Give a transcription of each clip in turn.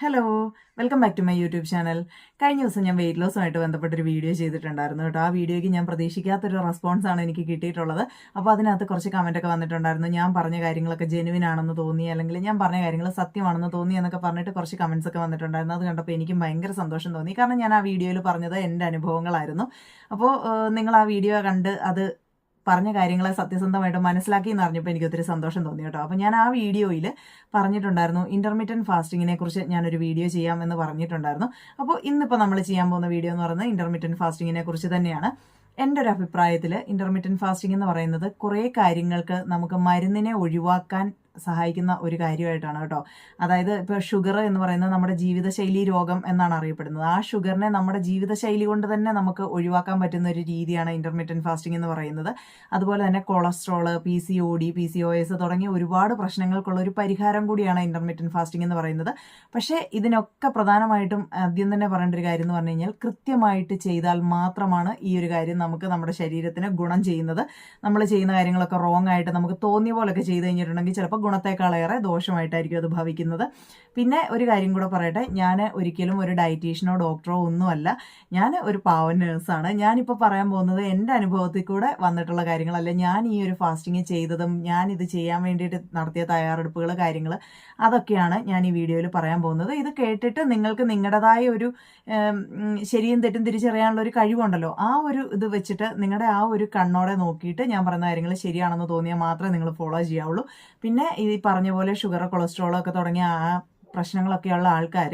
Hello welcome back to my YouTube channel കഴിഞ്ഞ ദിവസം ഞാൻ വെയിറ്റ് ലോസുമായിട്ട് ബന്ധപ്പെട്ടൊരു വീഡിയോ ചെയ്തിട്ടുണ്ടായിരുന്നു കേട്ടോ. ആ വീഡിയോയ്ക്ക് ഞാൻ പ്രതീക്ഷിക്കാത്തൊരു റെസ്പോൺസാണ് എനിക്ക് കിട്ടിയിട്ടുള്ളത്. അപ്പോൾ അതിനകത്ത് കുറച്ച് കമന്റൊക്കെ വന്നിട്ടുണ്ടായിരുന്നു. ഞാൻ പറഞ്ഞ കാര്യങ്ങളൊക്കെ ജെനുവിൻ ആണെന്ന് തോന്നി അല്ലെങ്കിൽ ഞാൻ പറഞ്ഞ കാര്യങ്ങൾ സത്യമാണെന്ന് തോന്നി എന്നൊക്കെ പറഞ്ഞിട്ട് കുറച്ച് കമൻസ് ഒക്കെ വന്നിട്ടുണ്ടായിരുന്നു. അത് കണ്ടപ്പോൾ എനിക്കും ഭയങ്കര സന്തോഷം തോന്നി. കാരണം ഞാൻ ആ വീഡിയോയിൽ പറഞ്ഞത് എന്റെ അനുഭവങ്ങളായിരുന്നു. അപ്പോൾ നിങ്ങൾ ആ വീഡിയോ കണ്ട് അത് പറഞ്ഞ കാര്യങ്ങളെ സത്യസന്ധമായിട്ട് മനസ്സിലാക്കി എന്ന് അറിഞ്ഞപ്പോൾ എനിക്ക് ഒത്തിരി സന്തോഷം തോന്നി കേട്ടോ. അപ്പോൾ ഞാൻ ആ വീഡിയോയിൽ പറഞ്ഞിട്ടുണ്ടായിരുന്നു ഇന്റർമീഡിയറ്റ് ഫാസ്റ്റിങ്ങിനെ കുറിച്ച് ഞാനൊരു വീഡിയോ ചെയ്യാമെന്ന് പറഞ്ഞിട്ടുണ്ടായിരുന്നു. അപ്പോൾ ഇന്നിപ്പോൾ നമ്മൾ ചെയ്യാൻ പോകുന്ന വീഡിയോ എന്ന് പറയുന്നത് ഇന്റർമീഡിയറ്റ് ഫാസ്റ്റിങ്ങിനെ കുറിച്ച് തന്നെയാണ്. എന്റെ ഒരു അഭിപ്രായത്തിൽ ഇന്റർമീഡിയറ്റ് ഫാസ്റ്റിംഗ് എന്ന് പറയുന്നത് കുറേ കാര്യങ്ങൾക്ക് നമുക്ക് മരുന്നിനെ ഒഴിവാക്കാൻ സഹായിക്കുന്ന ഒരു കാര്യമായിട്ടാണ് കേട്ടോ. അതായത് ഇപ്പോൾ ഷുഗർ എന്ന് പറയുന്നത് നമ്മുടെ ജീവിതശൈലി രോഗം എന്നാണ് അറിയപ്പെടുന്നത്. ആ ഷുഗറിനെ നമ്മുടെ ജീവിതശൈലി കൊണ്ട് തന്നെ നമുക്ക് ഒഴിവാക്കാൻ പറ്റുന്ന ഒരു രീതിയാണ് ഇന്റർമീഡിയൻ ഫാസ്റ്റിംഗ് എന്ന് പറയുന്നത്. അതുപോലെ തന്നെ cholesterol P C O D P C O S തുടങ്ങിയ ഒരുപാട് പ്രശ്നങ്ങൾക്കുള്ള ഒരു പരിഹാരം കൂടിയാണ് ഇന്റർമീഡിയൻ ഫാസ്റ്റിംഗ് എന്ന് പറയുന്നത്. പക്ഷേ ഇതിനൊക്കെ പ്രധാനമായിട്ടും ആദ്യം തന്നെ പറയേണ്ട ഒരു കാര്യം എന്ന് പറഞ്ഞു കഴിഞ്ഞാൽ കൃത്യമായിട്ട് ചെയ്താൽ മാത്രമാണ് ഈ ഒരു കാര്യം നമുക്ക് നമ്മുടെ ശരീരത്തിന് ഗുണം ചെയ്യുന്നത്. നമ്മൾ ചെയ്യുന്ന കാര്യങ്ങളൊക്കെ റോങ് ആയിട്ട് നമുക്ക് തോന്നിയ പോലൊക്കെ ചെയ്ത് കഴിഞ്ഞിട്ടുണ്ടെങ്കിൽ ചിലപ്പോൾ ഗുണത്തെക്കാളേറെ ദോഷമായിട്ടായിരിക്കും അത് ഭവിക്കുന്നത്. പിന്നെ ഒരു കാര്യം കൂടെ പറയട്ടെ. ഞാൻ ഒരിക്കലും ഒരു ഡയറ്റീഷ്യനോ ഡോക്ടറോ ഒന്നുമല്ല. ഞാൻ ഒരു പാവൻ നേഴ്സാണ് ഞാനിപ്പോൾ പറയാൻ പോകുന്നത് എന്റെ അനുഭവത്തിൽ കൂടെ വന്നിട്ടുള്ള കാര്യങ്ങളല്ല ഞാൻ ഈ ഒരു ഫാസ്റ്റിംഗ് ചെയ്തതും ഞാൻ ഇത് ചെയ്യാൻ വേണ്ടിയിട്ട് നടത്തിയ തയ്യാറെടുപ്പുകൾ കാര്യങ്ങൾ അതൊക്കെയാണ് ഞാൻ ഈ വീഡിയോയിൽ പറയാൻ പോകുന്നത്. ഇത് കേട്ടിട്ട് നിങ്ങൾക്ക് നിങ്ങളുടേതായ ഒരു ശരിയും തെറ്റും തിരിച്ചറിയാനുള്ള ഒരു കഴിവുണ്ടല്ലോ. ആ ഒരു ഇത് വെച്ചിട്ട് നിങ്ങളുടെ ആ ഒരു കണ്ണോടെ നോക്കിയിട്ട് ഞാൻ പറയുന്ന കാര്യങ്ങൾ ശരിയാണെന്ന് തോന്നിയാൽ മാത്രമേ നിങ്ങൾ ഫോളോ ചെയ്യാവുള്ളൂ. പിന്നെ ഈ പറഞ്ഞ പോലെ ഷുഗർ കൊളസ്ട്രോൾ ഒക്കെ തുടങ്ങിയ ആ പ്രശ്നങ്ങളൊക്കെയുള്ള ആൾക്കാർ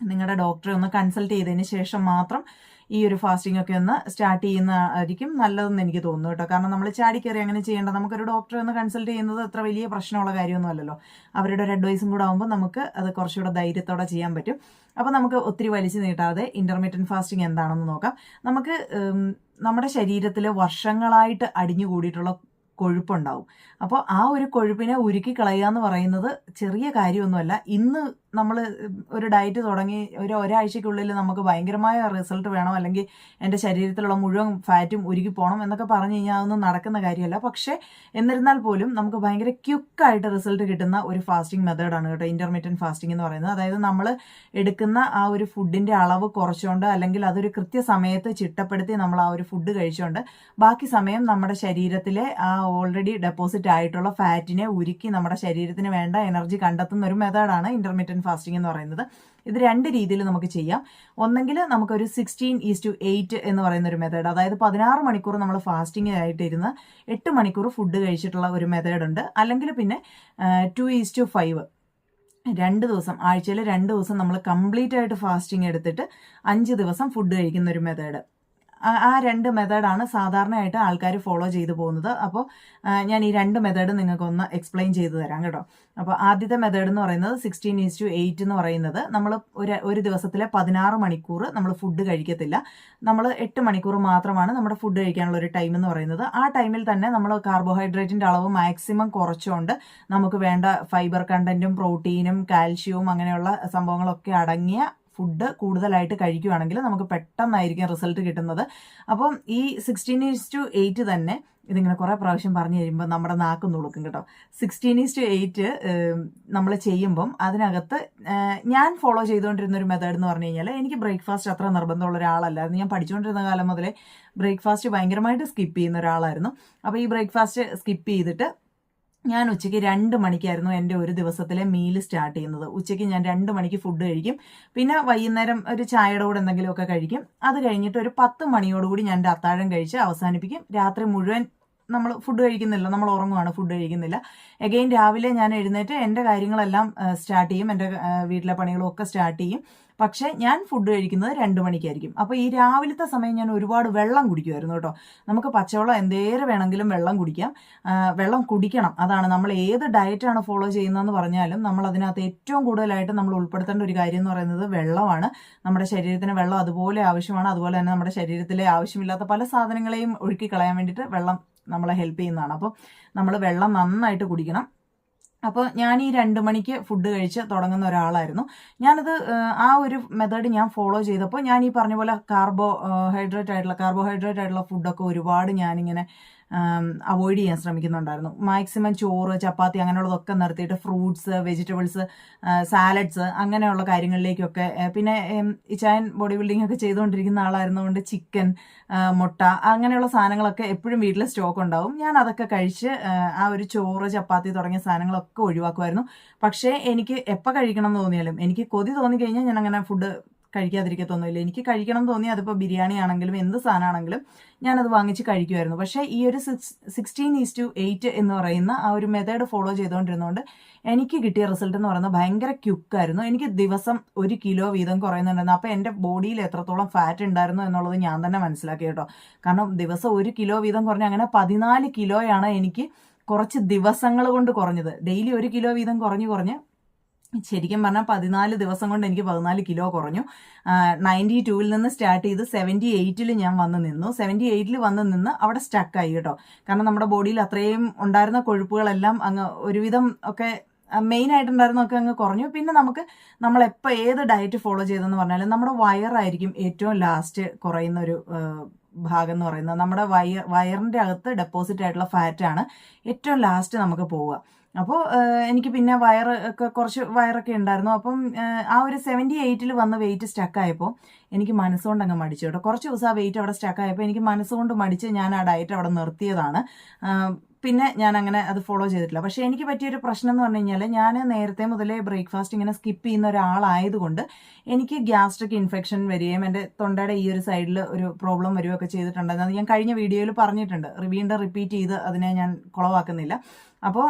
നിങ്ങളുടെ ഡോക്ടറെ ഒന്ന് കൺസൾട്ട് ചെയ്തതിന് ശേഷം മാത്രം ഈ ഒരു ഫാസ്റ്റിംഗ് ഒക്കെ ഒന്ന് സ്റ്റാർട്ട് ചെയ്യുന്നതായിരിക്കും നല്ലതെന്ന് എനിക്ക് തോന്നുന്നു കേട്ടോ. കാരണം നമ്മൾ ചാടിക്കയറി അങ്ങനെ ചെയ്യേണ്ട നമുക്കൊരു ഡോക്ടറെ ഒന്ന് കൺസൾട്ട് ചെയ്യുന്നത് അത്ര വലിയ പ്രശ്നമുള്ള കാര്യമൊന്നുമല്ലല്ലോ. അവരുടെ ഒരു അഡ്വൈസും കൂടെ ആകുമ്പോൾ നമുക്ക് അത് കുറച്ചുകൂടെ ധൈര്യത്തോടെ ചെയ്യാൻ പറ്റും. അപ്പോൾ നമുക്ക് ഒത്തിരി വലിച്ചു നീട്ടാതെ ഇന്റർമീഡിയറ്റ് ഫാസ്റ്റിംഗ് എന്താണെന്ന് നോക്കാം. നമുക്ക് നമ്മുടെ ശരീരത്തിൽ വർഷങ്ങളായിട്ട് അടിഞ്ഞു കൂടിയിട്ടുള്ള കൊഴുപ്പുണ്ടാവും. അപ്പോൾ ആ ഒരു കൊഴുപ്പിനെ ഉരുക്കി കളയുക എന്ന് പറയുന്നത് ചെറിയ കാര്യമൊന്നുമല്ല. ഇന്ന് നമ്മൾ ഒരു ഡയറ്റ് തുടങ്ങി ഒരു ഒരാഴ്ചക്കുള്ളിൽ നമുക്ക് ഭയങ്കരമായ റിസൾട്ട് വേണം? അല്ലെങ്കിൽ എന്റെ ശരീരത്തിലുള്ള മുഴുവൻ ഫാറ്റും ഉരുകി പോകണം എന്നൊക്കെ പറഞ്ഞു കഴിഞ്ഞാൽ അതൊന്നും നടക്കുന്ന കാര്യമല്ല. പക്ഷേ എന്നിരുന്നാൽ പോലും നമുക്ക് ഭയങ്കര ക്യുക്കായിട്ട് റിസൾട്ട് കിട്ടുന്ന ഒരു ഫാസ്റ്റിംഗ് മെത്തേഡാണ് കേട്ടോ ഇന്റർമീഡിയറ്റ് ഫാസ്റ്റിംഗ് എന്ന് പറയുന്നത്. അതായത് നമ്മൾ എടുക്കുന്ന ആ ഒരു ഫുഡിന്റെ അളവ് കുറച്ചുകൊണ്ട് അല്ലെങ്കിൽ അതൊരു കൃത്യസമയത്ത് ചിട്ടപ്പെടുത്തി നമ്മൾ ആ ഒരു ഫുഡ് കഴിച്ചുകൊണ്ട് ബാക്കി സമയം നമ്മുടെ ശരീരത്തിലെ ആ ഓൾറെഡി ഡെപ്പോസിറ്റ് ആയിട്ടുള്ള ഫാറ്റിനെ ഉരുക്കി നമ്മുടെ ശരീരത്തിന് വേണ്ട എനർജി കണ്ടെത്തുന്ന ഒരു മെത്തേഡാണ് ഫാസ്റ്റിംഗ് എന്ന് പറയുന്നത്. ഇത് രണ്ട് രീതിയിൽ നമുക്ക് ചെയ്യാം. ഒന്നെങ്കിൽ നമുക്കൊരു സിക്സ്റ്റീൻ ഈസ് ടു എയ്റ്റ് എന്ന് പറയുന്ന ഒരു മെത്തേഡ് അതായത് പതിനാറ് മണിക്കൂർ നമ്മൾ ഫാസ്റ്റിംഗ് ആയിട്ട് ഇരുന്ന് എട്ട് മണിക്കൂർ ഫുഡ് കഴിച്ചിട്ടുള്ള ഒരു മെത്തേഡ് ഉണ്ട്. അല്ലെങ്കിൽ പിന്നെ ടു ഈസ് ടു ഫൈവ് രണ്ട് ദിവസം ആഴ്ചയിൽ രണ്ട് ദിവസം നമ്മൾ കംപ്ലീറ്റ് ആയിട്ട് ഫാസ്റ്റിംഗ് എടുത്തിട്ട് അഞ്ച് ദിവസം ഫുഡ് കഴിക്കുന്ന ഒരു മെത്തേഡ് ആ രണ്ട് മെത്തേഡാണ് സാധാരണയായിട്ട് ആൾക്കാർ ഫോളോ ചെയ്തു പോകുന്നത്. അപ്പോൾ ഞാൻ ഈ രണ്ട് മെത്തേഡ് നിങ്ങൾക്കൊന്ന് എക്സ്പ്ലെയിൻ ചെയ്തു തരാം കേട്ടോ. അപ്പോൾ ആദ്യത്തെ മെത്തേഡ് എന്ന് പറയുന്നത് സിക്സ്റ്റീൻ ഈസ് ടു എയ്റ്റ് എന്ന് പറയുന്നത് നമ്മൾ ഒരു ഒരു ദിവസത്തിലെ പതിനാറ് മണിക്കൂർ നമ്മൾ ഫുഡ് കഴിക്കത്തില്ല. നമ്മൾ എട്ട് മണിക്കൂർ മാത്രമാണ് നമ്മുടെ ഫുഡ് കഴിക്കാനുള്ള ഒരു ടൈം എന്ന് പറയുന്നത്. ആ ടൈമിൽ തന്നെ നമ്മൾ കാർബോഹൈഡ്രേറ്റിന്റെ അളവ് മാക്സിമം കുറച്ചുകൊണ്ട് നമുക്ക് വേണ്ട ഫൈബർ കണ്ടന്റും പ്രോട്ടീനും കാൽഷ്യവും അങ്ങനെയുള്ള സംഭവങ്ങളൊക്കെ അടങ്ങിയ ഫുഡ് കൂടുതലായിട്ട് കഴിക്കുകയാണെങ്കിൽ നമുക്ക് പെട്ടെന്നായിരിക്കും റിസൾട്ട് കിട്ടുന്നത്. അപ്പം ഈ സിക്സ്റ്റീൻ ഈസ് ടു എയ്റ്റ് തന്നെ ഇതിങ്ങനെ കുറേ പ്രാവശ്യം പറഞ്ഞു കഴിയുമ്പോൾ നമ്മുടെ നാക്ക് നുളുക്കും കേട്ടോ. സിക്സ്റ്റീൻ ഈസ് ടു എയ്റ്റ് നമ്മൾ ചെയ്യുമ്പം അതിനകത്ത് ഞാൻ ഫോളോ ചെയ്തുകൊണ്ടിരുന്ന ഒരു മെത്തേഡ് എന്ന് പറഞ്ഞു കഴിഞ്ഞാൽ എനിക്ക് ബ്രേക്ക്ഫാസ്റ്റ് അത്ര നിർബന്ധമുള്ള ഒരാളല്ലായിരുന്നു ഞാൻ പഠിച്ചുകൊണ്ടിരുന്ന കാലം മുതലേ ബ്രേക്ക്ഫാസ്റ്റ് ഭയങ്കരമായിട്ട് സ്കിപ്പ് ചെയ്യുന്ന ഒരാളായിരുന്നു. അപ്പോൾ ഈ ബ്രേക്ക്ഫാസ്റ്റ് സ്കിപ്പ് ചെയ്തിട്ട് ഞാൻ ഉച്ചയ്ക്ക് രണ്ട് മണിക്കായിരുന്നു എന്റെ ഒരു ദിവസത്തിലെ മീൽ സ്റ്റാർട്ട് ചെയ്യുന്നത്. ഉച്ചയ്ക്ക് ഞാൻ രണ്ട് മണിക്ക് ഫുഡ് കഴിക്കും. പിന്നെ വൈകുന്നേരം ഒരു ചായയുടെ കൂടെ എന്തെങ്കിലുമൊക്കെ കഴിക്കും. അത് കഴിഞ്ഞിട്ട് ഒരു പത്ത് മണിയോടുകൂടി ഞാൻ എന്റെ അത്താഴം കഴിച്ച് അവസാനിപ്പിക്കും. രാത്രി മുഴുവൻ നമ്മൾ ഫുഡ് കഴിക്കുന്നില്ല. നമ്മൾ ഉറങ്ങുവാണ് ഫുഡ് കഴിക്കുന്നില്ല. എഗെയിൻ രാവിലെ ഞാൻ എഴുന്നേറ്റ് എന്റെ കാര്യങ്ങളെല്ലാം സ്റ്റാർട്ട് ചെയ്യും. എന്റെ വീട്ടിലെ പണികളും ഒക്കെ സ്റ്റാർട്ട് ചെയ്യും. പക്ഷേ ഞാൻ ഫുഡ് കഴിക്കുന്നത് രണ്ട് മണിക്കായിരിക്കും. അപ്പോൾ ഈ രാവിലത്തെ സമയം ഞാൻ ഒരുപാട് വെള്ളം കുടിക്കുമായിരുന്നു കേട്ടോ. നമുക്ക് പച്ചവെള്ളം എന്തേരം വേണമെങ്കിലും വെള്ളം കുടിക്കാം. വെള്ളം കുടിക്കണം. അതാണ് നമ്മൾ ഏത് ഡയറ്റാണ് ഫോളോ ചെയ്യുന്നതെന്ന് പറഞ്ഞാലും നമ്മൾ അതിനകത്ത് ഏറ്റവും കൂടുതലായിട്ട് നമ്മൾ ഉൾപ്പെടുത്തേണ്ട ഒരു കാര്യം എന്ന് പറയുന്നത് വെള്ളമാണ്. നമ്മുടെ ശരീരത്തിന് വെള്ളം അതുപോലെ ആവശ്യമാണ്. അതുപോലെ തന്നെ നമ്മുടെ ശരീരത്തിലെ ആവശ്യമില്ലാത്ത പല സാധനങ്ങളെയും ഒഴുക്കി കളയാൻ വേണ്ടിയിട്ട് വെള്ളം നമ്മളെ ഹെൽപ്പ് ചെയ്യുന്നതാണ്. അപ്പോൾ നമ്മൾ വെള്ളം നന്നായിട്ട് കുടിക്കണം. അപ്പോൾ ഞാൻ ഈ രണ്ട് മണിക്ക് ഫുഡ് കഴിച്ച് തുടങ്ങുന്ന ഒരാളായിരുന്നു. ഞാനത് ആ ഒരു മെത്തേഡ് ഞാൻ ഫോളോ ചെയ്തപ്പോൾ ഞാൻ ഈ പറഞ്ഞ പോലെ കാർബോ ഹൈഡ്രേറ്റ് ആയിട്ടുള്ള കാർബോഹൈഡ്രേറ്റ് ആയിട്ടുള്ള ഫുഡൊക്കെ ഒരുപാട് ഞാനിങ്ങനെ അവോയ്ഡ് ചെയ്യാൻ ശ്രമിക്കുന്നുണ്ടായിരുന്നു. മാക്സിമം ചോറ് ചപ്പാത്തി അങ്ങനെയുള്ളതൊക്കെ നിർത്തിയിട്ട് ഫ്രൂട്ട്സ് വെജിറ്റബിൾസ് സാലഡ്സ് അങ്ങനെയുള്ള കാര്യങ്ങളിലേക്കൊക്കെ പിന്നെ ഇച്ചായൻ ബോഡി ബിൽഡിംഗ് ഒക്കെ ചെയ്തുകൊണ്ടിരിക്കുന്ന ആളായിരുന്നുകൊണ്ട് ചിക്കൻ മുട്ട അങ്ങനെയുള്ള സാധനങ്ങളൊക്കെ എപ്പോഴും വീട്ടിൽ സ്റ്റോക്ക് ഉണ്ടാവും. ഞാൻ അതൊക്കെ കഴിച്ച് ആ ഒരു ചോറ് ചപ്പാത്തി തുടങ്ങിയ സാധനങ്ങളൊക്കെ ഒഴിവാക്കുമായിരുന്നു. പക്ഷേ എനിക്ക് എപ്പോൾ കഴിക്കണം എന്ന് തോന്നിയാലും എനിക്ക് കൊതി തോന്നിക്കഴിഞ്ഞാൽ ഞാൻ അങ്ങനെ ഫുഡ് കഴിക്കാതിരിക്കത്തൊന്നുമില്ല എനിക്ക് കഴിക്കണം തോന്നി അതിപ്പോൾ ബിരിയാണി ആണെങ്കിലും എന്ത് സാധനമാണെങ്കിലും ഞാനത് വാങ്ങിച്ച് കഴിക്കുമായിരുന്നു പക്ഷേ ഈ ഒരു six sixteen is to eight എന്ന് പറയുന്ന ആ ഒരു മെത്തേഡ് ഫോളോ ചെയ്തുകൊണ്ടിരുന്നതുകൊണ്ട് എനിക്ക് കിട്ടിയ റിസൾട്ട് എന്ന് പറയുന്നത് ഭയങ്കര ക്യുക്കായിരുന്നു എനിക്ക് ദിവസം ഒരു കിലോ വീതം കുറയുന്നുണ്ടായിരുന്നു. അപ്പോൾ എന്റെ ബോഡിയിൽ എത്രത്തോളം ഫാറ്റ് ഉണ്ടായിരുന്നു എന്നുള്ളത് ഞാൻ തന്നെ മനസ്സിലാക്കി കേട്ടോ. കാരണം ദിവസം ഒരു കിലോ വീതം കുറഞ്ഞ അങ്ങനെ പതിനാല് കിലോയാണ് എനിക്ക് കുറച്ച് ദിവസങ്ങൾ കൊണ്ട് കുറഞ്ഞത്. ഡെയിലി ഒരു കിലോ വീതം കുറഞ്ഞ് കുറഞ്ഞ് ശരിക്കും പറഞ്ഞാൽ പതിനാല് ദിവസം കൊണ്ട് എനിക്ക് പതിനാല് കിലോ കുറഞ്ഞു. നയന്റി ടൂവിൽ നിന്ന് സ്റ്റാർട്ട് ചെയ്ത് സെവന്റി എയ്റ്റിൽ ഞാൻ വന്ന് നിന്നു. സെവന്റി എയ്റ്റിൽ വന്ന് നിന്ന് അവിടെ സ്റ്റക്കായി കേട്ടോ. കാരണം നമ്മുടെ ബോഡിയിൽ അത്രയും ഉണ്ടായിരുന്ന കൊഴുപ്പുകളെല്ലാം അങ്ങ് ഒരുവിധം ഒക്കെ മെയിൻ ആയിട്ടുണ്ടായിരുന്നൊക്കെ അങ്ങ് കുറഞ്ഞു. പിന്നെ നമുക്ക് നമ്മൾ എപ്പോൾ ഏത് ഡയറ്റ് ഫോളോ ചെയ്തെന്ന് പറഞ്ഞാലും നമ്മുടെ വയറായിരിക്കും ഏറ്റവും ലാസ്റ്റ് കുറയുന്ന ഒരു ഭാഗം എന്ന് പറയുന്നത്. നമ്മുടെ വയർ വയറിന്റെ അകത്ത് ഡെപ്പോസിറ്റ് ആയിട്ടുള്ള ഫാറ്റാണ് ഏറ്റവും ലാസ്റ്റ് നമുക്ക് പോവുക. അപ്പോൾ എനിക്ക് പിന്നെ വയർ ഒക്കെ കുറച്ച് വയറൊക്കെ ഉണ്ടായിരുന്നു. അപ്പം ആ, ഒരു സെവന്റി എയ്റ്റിൽ വന്ന് വെയിറ്റ് സ്റ്റക്കായപ്പോൾ എനിക്ക് മനസ്സുകൊണ്ട് അങ്ങ് മടിച്ചു കേട്ടോ. കുറച്ച് ദിവസം ആ വെയിറ്റ് അവിടെ സ്റ്റക്കായപ്പോൾ എനിക്ക് മനസ്സുകൊണ്ട് മടിച്ച് ഞാൻ ആ ഡയറ്റ് അവിടെ നിർത്തിയതാണ്. പിന്നെ ഞാൻ അങ്ങനെ അത് ഫോളോ ചെയ്തിട്ടില്ല. പക്ഷേ എനിക്ക് പറ്റിയൊരു പ്രശ്നം എന്ന് പറഞ്ഞു കഴിഞ്ഞാൽ ഞാൻ നേരത്തെ മുതലേ ബ്രേക്ക്ഫാസ്റ്റ് ഇങ്ങനെ സ്കിപ്പ് ചെയ്യുന്ന ഒരാളായതുകൊണ്ട് എനിക്ക് ഗ്യാസ്ട്രിക് ഇൻഫെക്ഷൻ വരികയും എന്റെ തൊണ്ടയുടെ ഈ ഒരു സൈഡിൽ ഒരു പ്രോബ്ലം വരികയൊക്കെ ചെയ്തിട്ടുണ്ടായിരുന്നു. അത് ഞാൻ കഴിഞ്ഞ വീഡിയോയിൽ പറഞ്ഞിട്ടുണ്ട്. വീണ്ടും റിപ്പീറ്റ് ചെയ്ത് അതിനെ ഞാൻ കുളവാക്കുന്നില്ല. അപ്പോൾ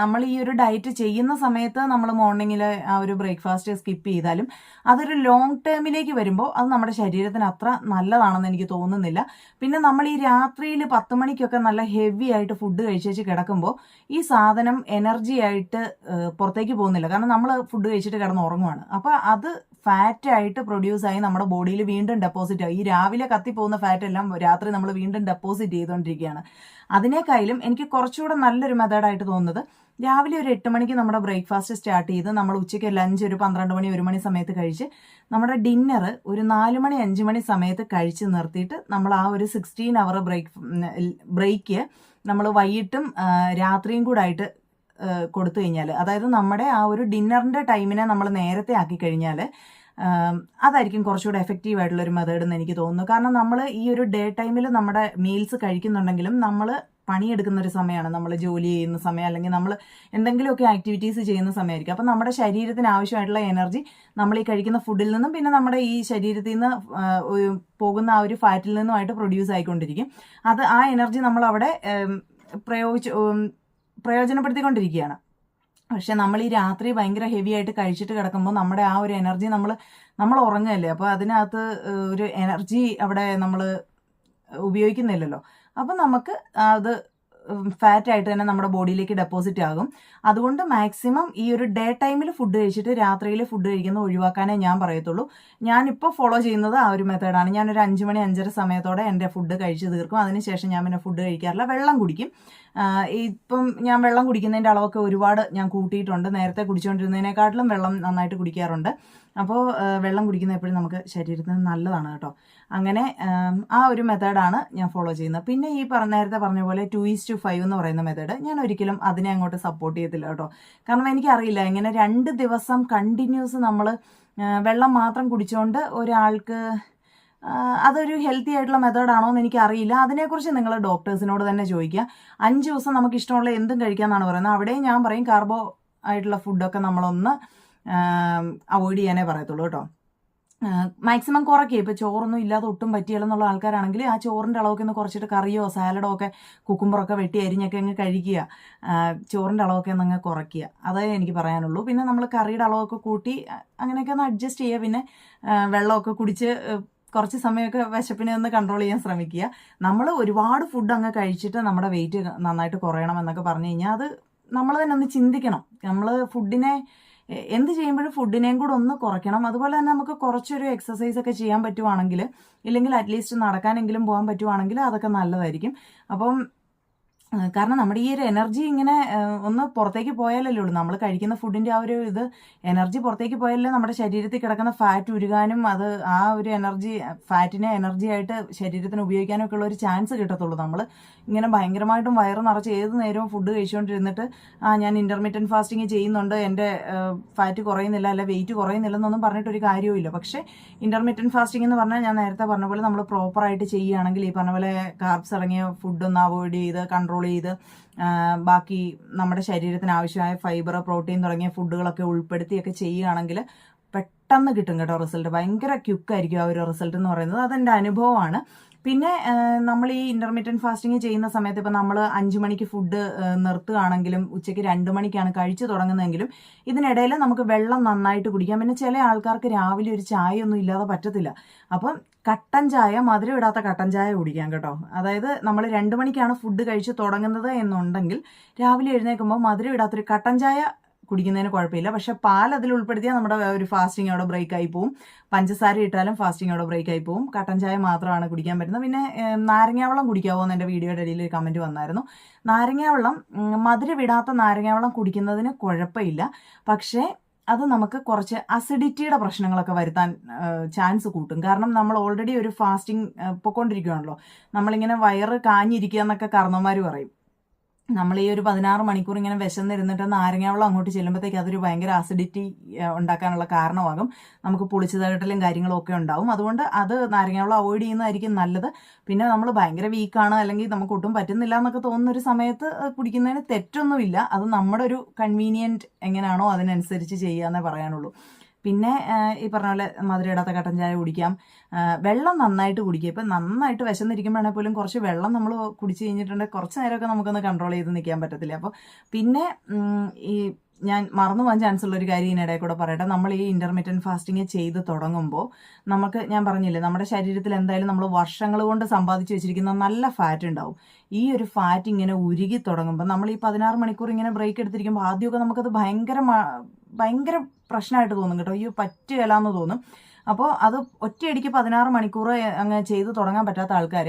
നമ്മൾ ഈ ഒരു ഡയറ്റ് ചെയ്യുന്ന സമയത്ത് നമ്മൾ മോർണിംഗിൽ ആ ഒരു ബ്രേക്ക്ഫാസ്റ്റ് സ്കിപ്പ് ചെയ്താലും അതൊരു ലോങ് ടേമിലേക്ക് വരുമ്പോൾ അത് നമ്മുടെ ശരീരത്തിന് അത്ര നല്ലതാണെന്ന് എനിക്ക് തോന്നുന്നില്ല. പിന്നെ നമ്മൾ ഈ രാത്രിയിൽ പത്ത് മണിക്കൊക്കെ നല്ല ഹെവി ആയിട്ട് ഫുഡ് കഴിച്ചേച്ച് കിടക്കുമ്പോൾ ഈ സാധനം എനർജി ആയിട്ട് പുറത്തേക്ക് പോകുന്നില്ല. കാരണം നമ്മൾ ഫുഡ് കഴിച്ചിട്ട് കിടന്ന് ഉറങ്ങുവാണ്. അപ്പോൾ അത് ഫാറ്റ് ആയിട്ട് പ്രൊഡ്യൂസ് ആയി നമ്മുടെ ബോഡിയിൽ വീണ്ടും ഡെപ്പോസിറ്റ് ആയി. ഈ രാവിലെ കത്തിപ്പോകുന്ന ഫാറ്റ് എല്ലാം രാത്രി നമ്മൾ വീണ്ടും ഡെപ്പോസിറ്റ് ചെയ്തുകൊണ്ടിരിക്കുകയാണ് അതിനേക്കാളും എനിക്ക് കുറച്ചുകൂടെ നല്ലൊരു മെത്തേഡായിട്ട് തോന്നുന്നത് രാവിലെ ഒരു എട്ട് മണിക്ക് നമ്മുടെ ബ്രേക്ക്ഫാസ്റ്റ് സ്റ്റാർട്ട് ചെയ്ത് നമ്മൾ ഉച്ചയ്ക്ക് ലഞ്ച് ഒരു പന്ത്രണ്ട് മണി ഒരു മണി സമയത്ത് കഴിച്ച് നമ്മുടെ ഡിന്നർ ഒരു നാല് മണി അഞ്ച് മണി സമയത്ത് കഴിച്ച് നിർത്തിയിട്ട് നമ്മൾ ആ ഒരു സിക്സ്റ്റീൻ അവർ ബ്രേക്ക് ബ്രേക്ക് നമ്മൾ വൈകിട്ടും രാത്രിയും കൂടെ ആയിട്ട് കൊടുത്തു കഴിഞ്ഞാൽ അതായത് നമ്മുടെ ആ ഒരു ഡിന്നറിന്റെ ടൈമിനെ നമ്മൾ നേരത്തെ ആക്കി കഴിഞ്ഞാൽ അതായിരിക്കും കുറച്ചുകൂടെ എഫക്റ്റീവ് ആയിട്ടുള്ള ഒരു മെത്തേഡ് എന്ന് എനിക്ക് തോന്നുന്നു. കാരണം നമ്മൾ ഈ ഒരു ഡേ ടൈമിൽ നമ്മുടെ മീൽസ് കഴിക്കുന്നുണ്ടെങ്കിലും നമ്മൾ പണിയെടുക്കുന്ന ഒരു സമയമാണ് നമ്മൾ ജോലി ചെയ്യുന്ന സമയം അല്ലെങ്കിൽ നമ്മൾ എന്തെങ്കിലുമൊക്കെ ആക്ടിവിറ്റീസ് ചെയ്യുന്ന സമയമായിരിക്കും. അപ്പം നമ്മുടെ ശരീരത്തിന് ആവശ്യമായിട്ടുള്ള എനർജി നമ്മൾ ഈ കഴിക്കുന്ന ഫുഡിൽ നിന്നും പിന്നെ നമ്മുടെ ഈ ശരീരത്തിൽ നിന്ന് പോകുന്ന ആ ഒരു ഫാറ്റിൽ നിന്നുമായിട്ട് പ്രൊഡ്യൂസ് ആയിക്കൊണ്ടിരിക്കും. അത് ആ എനർജി നമ്മൾ അവിടെ പ്രയോഗിച്ച് പ്രയോജനപ്പെടുത്തിക്കൊണ്ടിരിക്കുകയാണ്. പക്ഷെ നമ്മൾ ഈ രാത്രി ഭയങ്കര ഹെവി ആയിട്ട് കഴിച്ചിട്ട് കിടക്കുമ്പോൾ നമ്മുടെ ആ ഒരു എനർജി നമ്മൾ നമ്മൾ ഉറങ്ങുകയല്ലേ? അപ്പോൾ അതിനകത്ത് ഒരു എനർജി അവിടെ നമ്മൾ ഉപയോഗിക്കുന്നില്ലല്ലോ. അപ്പം നമുക്ക് അത് ഫാറ്റ് ആയിട്ട് തന്നെ നമ്മുടെ ബോഡിയിലേക്ക് ഡെപ്പോസിറ്റ് ആകും. അതുകൊണ്ട് മാക്സിമം ഈ ഒരു ഡേ ടൈമിൽ ഫുഡ് കഴിച്ചിട്ട് രാത്രിയിൽ ഫുഡ് കഴിക്കുന്നത് ഒഴിവാക്കാനേ ഞാൻ പറയത്തുള്ളൂ. ഞാനിപ്പോൾ ഫോളോ ചെയ്യുന്നത് ആ ഒരു മെത്തേഡാണ് ഞാനൊരു അഞ്ച് മണി അഞ്ചര സമയത്തോടെ എന്റെ ഫുഡ് കഴിച്ച് തീർക്കും. അതിനുശേഷം ഞാൻ പിന്നെ ഫുഡ് കഴിക്കാറില്ല. വെള്ളം കുടിക്കും. ഇപ്പം ഞാൻ വെള്ളം കുടിക്കുന്നതിന്റെ അളവൊക്കെ ഒരുപാട് ഞാൻ കൂട്ടിയിട്ടുണ്ട്. നേരത്തെ കുടിച്ചുകൊണ്ടിരുന്നതിനെക്കാട്ടിലും വെള്ളം നന്നായിട്ട് കുടിക്കാറുണ്ട്. അപ്പോൾ വെള്ളം കുടിക്കുന്ന എപ്പോഴും നമുക്ക് ശരീരത്തിന് നല്ലതാണ് കേട്ടോ. അങ്ങനെ ആ ഒരു മെത്തേഡാണ് ഞാൻ ഫോളോ ചെയ്യുന്നത്. പിന്നെ ഈ പറഞ്ഞ നേരത്തെ പറഞ്ഞ പോലെ ടു ഈസ് ടു ഫൈവ് എന്ന് പറയുന്ന മെത്തേഡ് ഞാൻ ഒരിക്കലും അതിനെ അങ്ങോട്ട് സപ്പോർട്ട് ചെയ്യത്തില്ല കേട്ടോ. കാരണം എനിക്കറിയില്ല ഇങ്ങനെ രണ്ട് ദിവസം കണ്ടിന്യൂസ് നമ്മൾ വെള്ളം മാത്രം കുടിച്ചുകൊണ്ട് ഒരാൾക്ക് അതൊരു ഹെൽത്തി ആയിട്ടുള്ള മെത്തേഡാണോ എന്ന് എനിക്കറിയില്ല. അതിനെക്കുറിച്ച് നിങ്ങൾ ഡോക്ടേഴ്സിനോട് തന്നെ ചോദിക്കുക. അഞ്ച് ദിവസം നമുക്ക് ഇഷ്ടമുള്ള എന്തും കഴിക്കാമെന്നാണ് പറയുന്നത്. അവിടെയും ഞാൻ പറയും കാർബോ ആയിട്ടുള്ള ഫുഡൊക്കെ നമ്മളൊന്ന് അവോയ്ഡ് ചെയ്യാനേ പറയത്തുള്ളൂ കേട്ടോ. മാക്സിമം കുറയ്ക്കുക ഇപ്പോൾ ചോറൊന്നും ഇല്ലാതെ ഒട്ടും പറ്റിയാലെന്നുള്ള ആൾക്കാരാണെങ്കിൽ ആ ചോറിന്റെ അളവൊക്കെ ഒന്ന് കുറച്ചിട്ട് കറിയോ സാലഡോ ഒക്കെ കുക്കുമ്പറൊക്കെ വെട്ടി അരിഞ്ഞൊക്കെ അങ്ങ് കഴിക്കുക. ചോറിന്റെ അളവൊക്കെ ഒന്ന് അങ്ങ് കുറയ്ക്കുക. അതേ എനിക്ക് പറയാനുള്ളൂ. പിന്നെ നമ്മൾ കറിയുടെ അളവൊക്കെ കൂട്ടി അങ്ങനെയൊക്കെ ഒന്ന് അഡ്ജസ്റ്റ് ചെയ്യുക. പിന്നെ വെള്ളമൊക്കെ കുടിച്ച് കുറച്ച് സമയമൊക്കെ വിശപ്പിനെ ഒന്ന് കൺട്രോൾ ചെയ്യാൻ ശ്രമിക്കുക. നമ്മൾ ഒരുപാട് ഫുഡ് അങ്ങ് കഴിച്ചിട്ട് നമ്മുടെ വെയിറ്റ് നന്നായിട്ട് കുറയണം എന്നൊക്കെ പറഞ്ഞു കഴിഞ്ഞാൽ അത് നമ്മൾ തന്നെ ഒന്ന് ചിന്തിക്കണം. നമ്മൾ ഫുഡിനെ എന്ത് ചെയ്യുമ്പോഴും ഫുഡിനെയും കൂടെ ഒന്ന് കുറയ്ക്കണം. അതുപോലെ തന്നെ നമുക്ക് കുറച്ചൊരു എക്സസൈസ് ഒക്കെ ചെയ്യാൻ പറ്റുവാണെങ്കിൽ ഇല്ലെങ്കിൽ അറ്റ്ലീസ്റ്റ് നടക്കാനെങ്കിലും പോകാൻ പറ്റുവാണെങ്കിൽ അതൊക്കെ നല്ലതായിരിക്കും. അപ്പം കാരണം നമ്മുടെ ഈ ഒരു എനർജി ഇങ്ങനെ ഒന്ന് പുറത്തേക്ക് പോയാലല്ലേ ഉള്ളൂ. നമ്മൾ കഴിക്കുന്ന ഫുഡിന്റെ ആ ഒരു ഇത് എനർജി പുറത്തേക്ക് പോയാലേ നമ്മുടെ ശരീരത്തിൽ കിടക്കുന്ന ഫാറ്റ് ഉരുകാനും അത് ആ ഒരു എനർജി ഫാറ്റിനെ എനർജി ആയിട്ട് ശരീരത്തിന് ഉപയോഗിക്കാനും ഒക്കെ ഉള്ള ഒരു ചാൻസ് കിട്ടത്തുള്ളൂ. നമ്മൾ ഇങ്ങനെ ഭയങ്കരമായിട്ടും വയറ് നിറച്ച് ഏത് നേരവും ഫുഡ് കഴിച്ചുകൊണ്ടിരുന്നിട്ട് ആ ഞാൻ ഇന്റർമീഡിയറ്റ് ഫാസ്റ്റിംഗ് ചെയ്യുന്നുണ്ട് എന്റെ ഫാറ്റ് കുറയുന്നില്ല അല്ല വെയിറ്റ് കുറയുന്നില്ല എന്നൊന്നും പറഞ്ഞിട്ടൊരു കാര്യവുമില്ല പക്ഷേ ഇന്റർമീഡിയറ്റ് ഫാസ്റ്റിംഗ് എന്ന് പറഞ്ഞാൽ ഞാൻ നേരത്തെ പറഞ്ഞ പോലെ നമ്മൾ പ്രോപ്പറായിട്ട് ചെയ്യുകയാണെങ്കിൽ ഈ പറഞ്ഞ പോലെ കാർബ്സ് ഇറങ്ങിയ ഫുഡൊന്ന് അവോയ്ഡ് ചെയ്ത് കൺട്രോൾ ചെയ്ത് ബാക്കി നമ്മുടെ ശരീരത്തിന് ആവശ്യമായ ഫൈബർ പ്രോട്ടീൻ തുടങ്ങിയ ഫുഡുകളൊക്കെ ഉൾപ്പെടുത്തിയൊക്കെ ചെയ്യുകയാണെങ്കിൽ പെട്ടെന്ന് കിട്ടും കേട്ടോ റിസൾട്ട് ഭയങ്കര ക്യുക്കായിരിക്കും ആ ഒരു റിസൾട്ട് എന്ന് പറയുന്നത്. അതെന്റെ അനുഭവമാണ്. പിന്നെ നമ്മൾ ഈ ഇന്റർമീഡിയറ്റ് ഫാസ്റ്റിംഗ് ചെയ്യുന്ന സമയത്ത് ഇപ്പം നമ്മൾ അഞ്ച് മണിക്ക് ഫുഡ് നിർത്തുകയാണെങ്കിലും ഉച്ചയ്ക്ക് രണ്ട് മണിക്കാണ് കഴിച്ചു തുടങ്ങുന്നതെങ്കിലും ഇതിനിടയിൽ നമുക്ക് വെള്ളം നന്നായിട്ട് കുടിക്കാം. പിന്നെ ചില ആൾക്കാർക്ക് രാവിലെ ഒരു ചായ ഒന്നും ഇല്ലാതെ പറ്റത്തില്ല. അപ്പം കട്ടൻ ചായ മധുരം ഇടാത്ത കട്ടൻ ചായ കുടിക്കാം കേട്ടോ. അതായത് നമ്മൾ രണ്ട് മണിക്കാണ് ഫുഡ് കഴിച്ച് തുടങ്ങുന്നത് എന്നുണ്ടെങ്കിൽ രാവിലെ എഴുന്നേൽക്കുമ്പോൾ മധുരം ഇടാത്തൊരു കട്ടൻ ചായ കുടിക്കുന്നതിന് കുഴപ്പമില്ല. പക്ഷെ പാൽ അതിൽ ഉൾപ്പെടുത്തിയാൽ നമ്മുടെ ഒരു ഫാസ്റ്റിംഗ് അവിടെ ബ്രേക്ക് ആയി പോവും. പഞ്ചസാര ഇട്ടാലും ഫാസ്റ്റിംഗ് അവിടെ ബ്രേക്ക് ആയി പോവും. കട്ടൻ ചായ മാത്രമാണ് കുടിക്കാൻ പറ്റുന്നത്. പിന്നെ നാരങ്ങാവെള്ളം കുടിക്കാവോ എന്ന് എന്റെ വീഡിയോയുടെ ഇടയിൽ ഒരു കമന്റ് വന്നായിരുന്നു. നാരങ്ങാവെള്ളം മധുരം വിടാത്ത നാരങ്ങാവെള്ളം കുടിക്കുന്നതിന് കുഴപ്പമില്ല. പക്ഷേ അത് നമുക്ക് കുറച്ച് അസിഡിറ്റിയുടെ പ്രശ്നങ്ങളൊക്കെ വരുത്താൻ ചാൻസ് കൂട്ടും. കാരണം നമ്മൾ ഓൾറെഡി ഒരു ഫാസ്റ്റിംഗ് പൊക്കോണ്ടിരിക്കുകയാണല്ലോ നമ്മളിങ്ങനെ വയറ് കാഞ്ഞിരിക്കുക എന്നൊക്കെ കാരണവന്മാർ പറയും. നമ്മൾ ഈ ഒരു പതിനാറ് മണിക്കൂർ ഇങ്ങനെ വിശന്നിരുന്നിട്ട് നാരങ്ങാവെള്ളം അങ്ങോട്ട് ചെല്ലുമ്പോഴത്തേക്ക് അതൊരു ഭയങ്കര ആസിഡിറ്റി ഉണ്ടാക്കാനുള്ള കാരണമാകും. നമുക്ക് പുളിച്ചതകട്ടലും കാര്യങ്ങളും ഒക്കെ ഉണ്ടാവും. അതുകൊണ്ട് അത് നാരങ്ങാവെള്ളം അവോയ്ഡ് ചെയ്യുന്നതായിരിക്കും നല്ലത്. പിന്നെ നമ്മൾ ഭയങ്കര വീക്കാണ് അല്ലെങ്കിൽ നമുക്ക് ഒട്ടും പറ്റുന്നില്ല എന്നൊക്കെ തോന്നുന്ന ഒരു സമയത്ത് കുടിക്കുന്നതിന് തെറ്റൊന്നുമില്ല. അത് നമ്മുടെ ഒരു കൺവീനിയന്റ് എങ്ങനെയാണോ അതിനനുസരിച്ച് ചെയ്യാന്നേ പറയാനുള്ളൂ. പിന്നെ ഈ പറഞ്ഞ പോലെ മധുരയിടാത്ത കട്ടൻ ചായ കുടിക്കാം. വെള്ളം നന്നായിട്ട് കുടിക്കുക. ഇപ്പം നന്നായിട്ട് വിശന്നിരിക്കുമ്പോഴാണെങ്കിൽ പോലും കുറച്ച് വെള്ളം നമ്മൾ കുടിച്ച് കഴിഞ്ഞിട്ടുണ്ടെങ്കിൽ കുറച്ച് നേരമൊക്കെ നമുക്കൊന്ന് കൺട്രോൾ ചെയ്ത് നിൽക്കാൻ പറ്റത്തില്ല. അപ്പോൾ പിന്നെ ഈ ഞാൻ മറന്നു പോകാൻ ചാൻസ് ഉള്ള ഒരു കാര്യം ഇതിനിടയിൽ കൂടെ പറയട്ടെ. നമ്മൾ ഈ ഇന്റർമീഡിയറ്റ് ഫാസ്റ്റിംഗ് ചെയ്ത് തുടങ്ങുമ്പോൾ നമുക്ക് ഞാൻ പറഞ്ഞില്ലേ നമ്മുടെ ശരീരത്തിൽ എന്തായാലും നമ്മൾ വർഷങ്ങൾ കൊണ്ട് സമ്പാദിച്ചു വെച്ചിരിക്കുന്ന നല്ല ഫാറ്റ് ഉണ്ടാവും. ഈ ഒരു ഫാറ്റ് ഇങ്ങനെ ഉരുകി തുടങ്ങുമ്പോൾ നമ്മൾ ഈ പതിനാറ് മണിക്കൂർ ഇങ്ങനെ ബ്രേക്ക് എടുത്തിരിക്കുമ്പോൾ ആദ്യമൊക്കെ നമുക്കത് ഭയങ്കര ഭയങ്കര പ്രശ്നമായിട്ട് തോന്നും കേട്ടോ. അയ്യോ പറ്റുകയില്ല എന്ന് തോന്നും. അപ്പോൾ അത് ഒറ്റയടിക്ക് പതിനാറ് മണിക്കൂർ അങ്ങ് ചെയ്ത് തുടങ്ങാൻ പറ്റാത്ത ആൾക്കാർ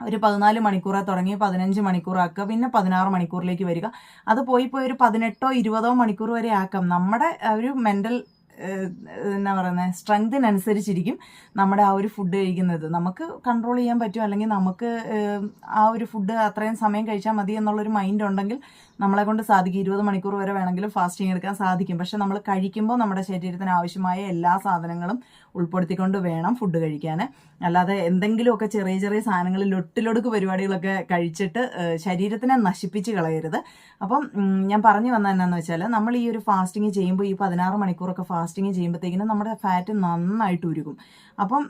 ഒരു പതിനാല് മണിക്കൂറെ തുടങ്ങി പതിനഞ്ച് മണിക്കൂറാക്കുക പിന്നെ പതിനാറ് മണിക്കൂറിലേക്ക് വരിക. അത് പോയി പോയി ഒരു പതിനെട്ടോ ഇരുപതോ മണിക്കൂർ വരെ ആക്കാം. നമ്മുടെ ഒരു മെന്റൽ എന്നാ പറയുന്നത് സ്ട്രെങ്തിനനുസരിച്ചിരിക്കും നമ്മുടെ ആ ഒരു ഫുഡ് കഴിക്കുന്നത്. നമുക്ക് കൺട്രോൾ ചെയ്യാൻ പറ്റും. അല്ലെങ്കിൽ നമുക്ക് ആ ഒരു ഫുഡ് അത്രയും സമയം കഴിച്ചാൽ മതി എന്നുള്ളൊരു മൈൻഡ് ഉണ്ടെങ്കിൽ നമ്മളെ കൊണ്ട് സാധിക്കും. ഇരുപത് മണിക്കൂർ വരെ വേണമെങ്കിലും ഫാസ്റ്റിംഗ് എടുക്കാൻ സാധിക്കും. പക്ഷെ നമ്മൾ കഴിക്കുമ്പോൾ നമ്മുടെ ശരീരത്തിന് ആവശ്യമായ എല്ലാ സാധനങ്ങളും ഉൾപ്പെടുത്തിക്കൊണ്ട് വേണം ഫുഡ് കഴിക്കാൻ. അല്ലാതെ എന്തെങ്കിലുമൊക്കെ ചെറിയ ചെറിയ സാധനങ്ങൾ ലൊട്ടിലൊടുക്ക് പരിപാടികളൊക്കെ കഴിച്ചിട്ട് ശരീരത്തിനെ നശിപ്പിച്ച് കളയരുത്. അപ്പം ഞാൻ പറഞ്ഞു വന്ന എന്നാന്ന് വെച്ചാൽ നമ്മൾ ഈ ഒരു ഫാസ്റ്റിംഗ് ചെയ്യുമ്പോൾ ഈ പതിനാറ് മണിക്കൂറൊക്കെ ഫാസ്റ്റിംഗ് ചെയ്യുമ്പോഴത്തേക്കിനും നമ്മുടെ ഫാറ്റ് നന്നായിട്ട് ഉരുകും. അപ്പം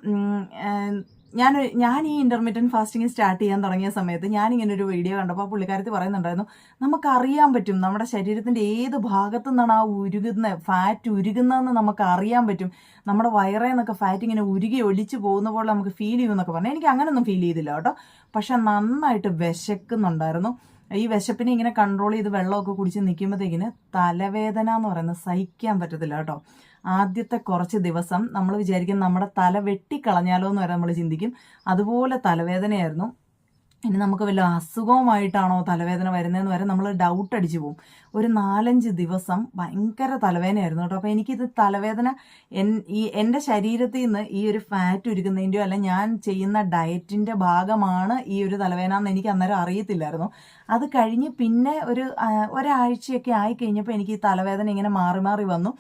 ഞാൻ ഞാൻ ഈ ഇന്റർമീഡിയറ്റ് ഫാസ്റ്റിംഗ് സ്റ്റാർട്ട് ചെയ്യാൻ തുടങ്ങിയ സമയത്ത് ഞാൻ ഇങ്ങനെ ഒരു വീഡിയോ കണ്ടപ്പോൾ പുള്ളിക്കാരത്തി പറയുന്നുണ്ടായിരുന്നു നമുക്കറിയാൻ പറ്റും നമ്മുടെ ശരീരത്തിന്റെ ഏത് ഭാഗത്തു നിന്നാണ് ആ ഉരുകുന്ന ഫാറ്റ് ഉരുകുന്നതെന്ന് നമുക്ക് അറിയാൻ പറ്റും. നമ്മുടെ വയറിൽ നിന്നൊക്കെ ഫാറ്റ് ഇങ്ങനെ ഉരുകി ഒലിച്ചു പോകുന്ന പോലെ നമുക്ക് ഫീൽ ചെയ്യുമെന്നൊക്കെ പറഞ്ഞു. എനിക്ക് അങ്ങനെയൊന്നും ഫീൽ ചെയ്തില്ല കേട്ടോ. പക്ഷെ നന്നായിട്ട് വിശക്കുന്നുണ്ടായിരുന്നു. ഈ വിശപ്പിനെ ഇങ്ങനെ കൺട്രോൾ ചെയ്ത് വെള്ളമൊക്കെ കുടിച്ച് നിൽക്കുമ്പോഴത്തേക്കിന് തലവേദന എന്ന് പറയുന്നത് സഹിക്കാൻ പറ്റത്തില്ല കേട്ടോ. ആദ്യത്തെ കുറച്ച് ദിവസം നമ്മൾ വിചാരിക്കും നമ്മുടെ തല വെട്ടിക്കളഞ്ഞാലോ എന്ന് വരെ നമ്മൾ ചിന്തിക്കും. അതുപോലെ തലവേദനയായിരുന്നു. ഇനി നമുക്ക് വല്ല അസുഖവുമായിട്ടാണോ തലവേദന വരുന്നതെന്ന് വരെ നമ്മൾ ഡൗട്ട് അടിച്ചു പോകും. ഒരു നാലഞ്ച് ദിവസം ഭയങ്കര തലവേദനയായിരുന്നു കേട്ടോ. അപ്പോൾ എനിക്കിത് തലവേദന എൻ ഈ എന്റെ ശരീരത്തിൽ നിന്ന് ഈ ഒരു ഫാറ്റ് ഉരുക്കുന്നതിന്റെയോ അല്ല ഞാൻ ചെയ്യുന്ന ഡയറ്റിന്റെ ഭാഗമാണ് ഈ ഒരു തലവേദന എന്ന് എനിക്ക് അന്നേരം അറിയത്തില്ലായിരുന്നു. അത് കഴിഞ്ഞ് പിന്നെ ഒരു ഒരാഴ്ചയൊക്കെ ആയി കഴിഞ്ഞപ്പോൾ എനിക്ക് ഈ തലവേദന ഇങ്ങനെ മാറി മാറി വന്നു.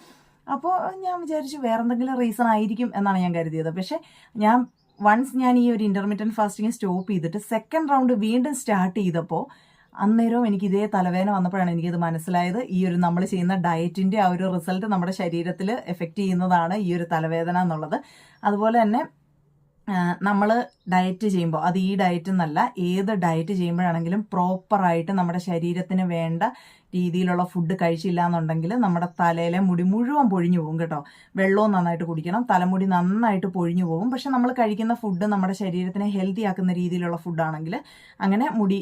അപ്പോൾ ഞാൻ വിചാരിച്ചു വേറെ എന്തെങ്കിലും റീസൺ ആയിരിക്കും എന്നാണ് ഞാൻ കരുതിയത്. പക്ഷേ ഞാൻ വൺസ് ഞാൻ ഈ ഒരു ഇന്റർമീഡിയറ്റ് ഫാസ്റ്റിംഗ് സ്റ്റോപ്പ് ചെയ്തിട്ട് സെക്കൻഡ് റൗണ്ട് വീണ്ടും സ്റ്റാർട്ട് ചെയ്തപ്പോൾ അന്നേരവും എനിക്ക് ഇതേ തലവേദന വന്നപ്പോഴാണ് എനിക്കിത് മനസ്സിലായത്. ഈ ഒരു നമ്മൾ ചെയ്യുന്ന ഡയറ്റിന്റെ ആ ഒരു റിസൾട്ട് നമ്മുടെ ശരീരത്തിൽ എഫക്റ്റ് ചെയ്യുന്നതാണ് ഈ ഒരു തലവേദന എന്നുള്ളത്. അതുപോലെ തന്നെ നമ്മൾ ഡയറ്റ് ചെയ്യുമ്പോൾ അത് ഈ ഡയറ്റ് എന്നല്ല ഏത് ഡയറ്റ് ചെയ്യുമ്പോഴാണെങ്കിലും പ്രോപ്പറായിട്ട് നമ്മുടെ ശരീരത്തിന് വേണ്ട രീതിയിലുള്ള ഫുഡ് കഴിച്ചില്ല എന്നുണ്ടെങ്കിൽ നമ്മുടെ തലയിലെ മുടി മുഴുവൻ പൊഴിഞ്ഞു പോകും കേട്ടോ. വെള്ളവും നന്നായിട്ട് കുടിക്കണം തലമുടി നന്നായിട്ട് പൊഴിഞ്ഞു പോകും. പക്ഷെ നമ്മൾ കഴിക്കുന്ന ഫുഡ് നമ്മുടെ ശരീരത്തിനെ ഹെൽത്തി ആക്കുന്ന രീതിയിലുള്ള ഫുഡാണെങ്കിൽ അങ്ങനെ മുടി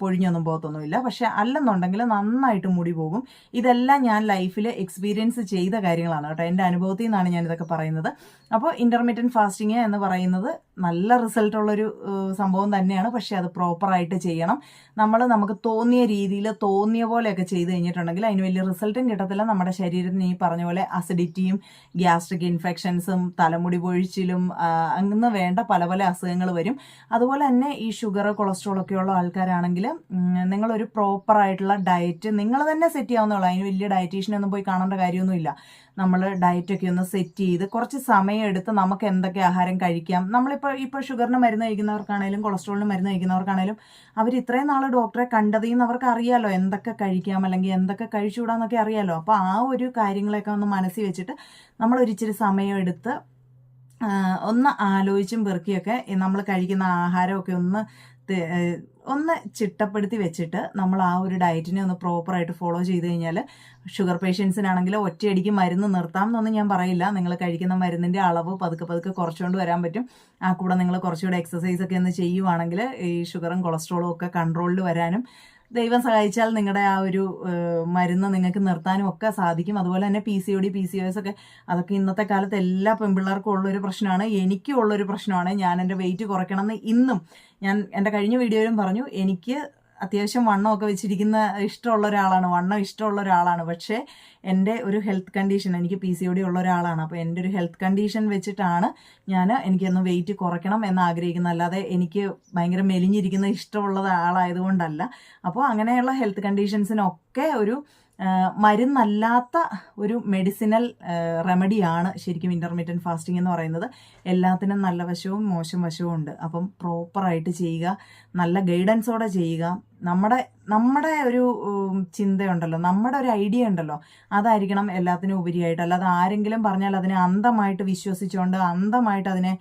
പൊഴിഞ്ഞൊന്നും പോകത്തൊന്നുമില്ല. പക്ഷെ അല്ലെന്നുണ്ടെങ്കിൽ നന്നായിട്ട് മുടി പോകും. ഇതെല്ലാം ഞാൻ ലൈഫിൽ എക്സ്പീരിയൻസ് ചെയ്ത കാര്യങ്ങളാണ് കേട്ടോ. എന്റെ അനുഭവത്തിൽ നിന്നാണ് ഞാൻ ഇതൊക്കെ പറയുന്നത്. അപ്പോൾ ഇന്റർമീഡിയറ്റ് ഫാസ്റ്റിംഗ് എന്ന് പറയുന്നത് നല്ല റിസൾട്ട് ഏഹ്, സംഭവം തന്നെയാണ്. പക്ഷെ അത് പ്രോപ്പറായിട്ട് ചെയ്യണം. നമ്മൾ നമുക്ക് തോന്നിയ രീതിയിൽ തോന്നിയ പോലെയൊക്കെ ചെയ്ത് കഴിഞ്ഞിട്ടുണ്ടെങ്കിൽ അതിന് വലിയ റിസൾട്ടും കിട്ടത്തില്ല. നമ്മുടെ ശരീരത്തിന് ഈ പറഞ്ഞ പോലെ അസിഡിറ്റിയും ഗ്യാസ്ട്രിക് ഇൻഫെക്ഷൻസും തലമുടി പൊഴിച്ചിലും അങ്ങനെ വേണ്ട പല പല അസുഖങ്ങൾ വരും. അതുപോലെ തന്നെ ഈ ഷുഗർ കൊളസ്ട്രോൾ ഒക്കെയുള്ള ആൾക്കാരാണെങ്കിൽ നിങ്ങളൊരു പ്രോപ്പറായിട്ടുള്ള ഡയറ്റ് നിങ്ങൾ തന്നെ സെറ്റ് ചെയ്യാവുന്നതാണ് അതിന് വലിയ ഡയറ്റീഷ്യനൊന്നും പോയി കാണേണ്ട കാര്യമൊന്നുമില്ല. നമ്മൾ ഡയറ്റൊക്കെ ഒന്ന് സെറ്റ് ചെയ്ത് കുറച്ച് സമയം എടുത്ത് നമുക്ക് എന്തൊക്കെ ആഹാരം കഴിക്കാം. നമ്മളിപ്പോൾ ഇപ്പോൾ ഷുഗറിന് മരുന്ന് കഴിക്കുന്നവർക്കാണേലും കൊളസ്ട്രോളിന് മരുന്ന് കഴിക്കുന്നവർക്കാണേലും അവർ ഇത്രയും നാൾ ഡോക്ടറെ കണ്ടതിൽ നിന്ന് അവർക്ക് അറിയാലോ എന്തൊക്കെ കഴിക്കാം അല്ലെങ്കിൽ എന്തൊക്കെ കഴിച്ചുകൂടാന്നൊക്കെ അറിയാലോ. അപ്പോൾ ആ ഒരു കാര്യങ്ങളൊക്കെ ഒന്ന് മനസ്സിൽ വെച്ചിട്ട് നമ്മൾ ഒരിച്ചിരി സമയം എടുത്ത് ഒന്ന് ആലോചിച്ചും പെറുക്കിയൊക്കെ നമ്മൾ കഴിക്കുന്ന ആഹാരമൊക്കെ ഒന്ന് ഒന്ന് ചിട്ടപ്പെടുത്തി വെച്ചിട്ട് നമ്മൾ ആ ഒരു ഡയറ്റിനെ ഒന്ന് പ്രോപ്പറായിട്ട് ഫോളോ ചെയ്ത് കഴിഞ്ഞാൽ ഷുഗർ പേഷ്യൻസിനാണെങ്കിൽ ഒറ്റയടിക്ക് മരുന്ന് നിർത്താം എന്നൊന്നും ഞാൻ പറയില്ല. നിങ്ങൾ കഴിക്കുന്ന മരുന്നിന്റെ അളവ് പതുക്കെ പതുക്കെ കുറച്ചുകൊണ്ട് വരാൻ പറ്റും. ആ കൂടെ നിങ്ങൾ കുറച്ചുകൂടെ എക്സസൈസ് ഒക്കെ ഒന്ന് ചെയ്യുവാണെങ്കിൽ ഈ ഷുഗറും കൊളസ്ട്രോളും ഒക്കെ കൺട്രോളിൽ വരാനും ദൈവം സഹായിച്ചാൽ നിങ്ങളുടെ ആ ഒരു മരുന്ന് നിങ്ങൾക്ക് നിർത്താനും ഒക്കെ സാധിക്കും. അതുപോലെ തന്നെ P C O D P C O S ഒക്കെ അതൊക്കെ ഇന്നത്തെ കാലത്ത് എല്ലാ പെൺപിള്ളേർക്കും ഉള്ളൊരു പ്രശ്നമാണ്. എനിക്കും ഉള്ളൊരു പ്രശ്നമാണ്. ഞാൻ എന്റെ വെയിറ്റ് കുറയ്ക്കണം എന്ന് ഇന്നും ഞാൻ എന്റെ കഴിഞ്ഞ വീഡിയോയിലും പറഞ്ഞു എനിക്ക് അത്യാവശ്യം വണ്ണമൊക്കെ വെച്ചിരിക്കുന്ന ഇഷ്ടമുള്ള ഒരാളാണ്. വണ്ണം ഇഷ്ടമുള്ള ഒരാളാണ്. പക്ഷേ എന്റെ ഒരു ഹെൽത്ത് കണ്ടീഷൻ എനിക്ക് പി സി ഒ ഡി ഉള്ള ഒരാളാണ്. അപ്പോൾ എന്റെ ഒരു ഹെൽത്ത് കണ്ടീഷൻ വെച്ചിട്ടാണ് ഞാൻ എനിക്കൊന്ന് വെയിറ്റ് കുറയ്ക്കണം എന്ന് ആഗ്രഹിക്കുന്നത്. അല്ലാതെ എനിക്ക് ഭയങ്കര മെലിഞ്ഞിരിക്കുന്ന ഇഷ്ടമുള്ള ആളായതുകൊണ്ടല്ല. അപ്പോൾ അങ്ങനെയുള്ള ഹെൽത്ത് കണ്ടീഷൻസിനൊക്കെ ഒരു മരുന്നല്ലാത്ത ഒരു മെഡിസിനൽ റെമഡിയാണ് ശരിക്കും ഇന്റർമീഡിയറ്റ് ഫാസ്റ്റിംഗ് എന്ന് പറയുന്നത്. എല്ലാത്തിനും നല്ല വശവും മോശം വശവും ഉണ്ട്. അപ്പം പ്രോപ്പറായിട്ട് ചെയ്യുക നല്ല ഗൈഡൻസോടെ ചെയ്യുക. നമ്മുടെ നമ്മുടെ ഒരു ചിന്തയുണ്ടല്ലോ നമ്മുടെ ഒരു ഐഡിയ ഉണ്ടല്ലോ അതായിരിക്കണം എല്ലാത്തിനും ഉപരിയായിട്ട്. അല്ലാതെ ആരെങ്കിലും പറഞ്ഞാൽ അതിനെ അന്ധമായിട്ട് വിശ്വസിച്ചുകൊണ്ട് അന്ധമായിട്ട് അതിനെ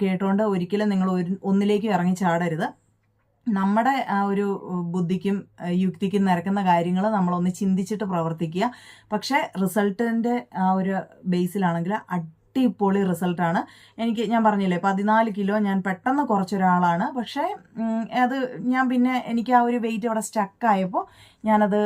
കേട്ടുകൊണ്ട് ഒരിക്കലും നിങ്ങൾ ഒരു ഒന്നിലേക്ക് ഇറങ്ങി ചാടരുത്. നമ്മുടെ ഒരു ബുദ്ധിക്കും യുക്തിക്കും നിരക്കുന്ന കാര്യങ്ങൾ നമ്മളൊന്ന് ചിന്തിച്ചിട്ട് പ്രവർത്തിക്കുക. പക്ഷേ റിസൾട്ടിന്റെ ആ ഒരു ബേസിലാണെങ്കിൽ അടിപൊളി റിസൾട്ടാണ്. എനിക്ക് ഞാൻ പറഞ്ഞില്ലേ പതിനാല് കിലോ ഞാൻ പെട്ടെന്ന് കുറച്ചൊരാളാണ്. പക്ഷേ അത് ഞാൻ പിന്നെ എനിക്ക് ആ ഒരു വെയിറ്റ് അവിടെ സ്റ്റക്കായപ്പോൾ ഞാനത്